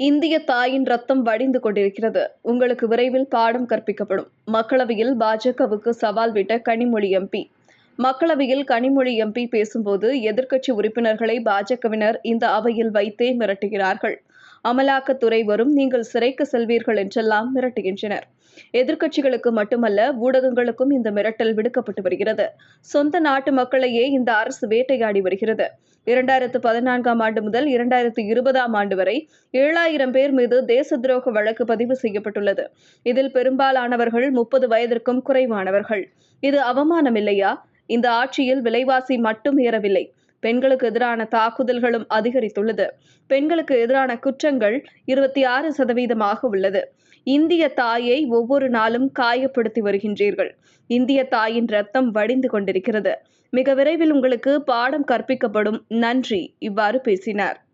இந்திய தாயின் ரத்தம் வடிந்து கொண்டிருக்கிறது. உங்களுக்கு விரைவில் பாடம் கற்பிக்கப்படும். மக்களவையில் பாஜகவுக்கு சவால் விட்ட கனிமொழி எம்பி மக்களவையில் கனிமொழி எம்பி பேசும்போது எதிர்க்கட்சி உறுப்பினர்களை பாஜகவினர் இந்த அவையில் வைத்தே மிரட்டுகிறார்கள். அமலாக்கத்துறை வரும் நீங்கள் சிறைக்கு செல்வீர்கள் என்றெல்லாம் மிரட்டுகின்றனர். எதிர்க்கட்சிகளுக்கு மட்டுமல்ல ஊடகங்களுக்கும் இந்த மிரட்டல் விடுக்கப்பட்டு வருகிறது. சொந்த நாட்டு மக்களையே இந்த அரசு வேட்டையாடி வருகிறது. இரண்டாயிரத்து பதினான்காம் ஆண்டு முதல் இரண்டாயிரத்து இருபதாம் ஆண்டு வரை ஏழாயிரம் பேர் மீது தேச துரோக வழக்கு பதிவு செய்யப்பட்டுள்ளது. இதில் பெரும்பாலானவர்கள் முப்பது வயதிற்கும் குறைவானவர்கள். இது அவமானம் இல்லையா இந்த ஆட்சியில் விலைவாசி மட்டும் ஏறவில்லை. பெண்களுக்கு எதிரான தாக்குதல்களும் அதிகரித்துள்ளது. பெண்களுக்கு எதிரான குற்றங்கள் இருபத்தி ஆறு சதவீதமாக உள்ளது. இந்திய தாயை ஒவ்வொரு நாளும் காயப்படுத்தி வருகின்றீர்கள். இந்திய தாயின் ரத்தம் வடிந்து கொண்டிருக்கிறது. மிக விரைவில் உங்களுக்கு பாடம் கற்பிக்கப்படும். நன்றி. இவ்வாறு பேசினார்.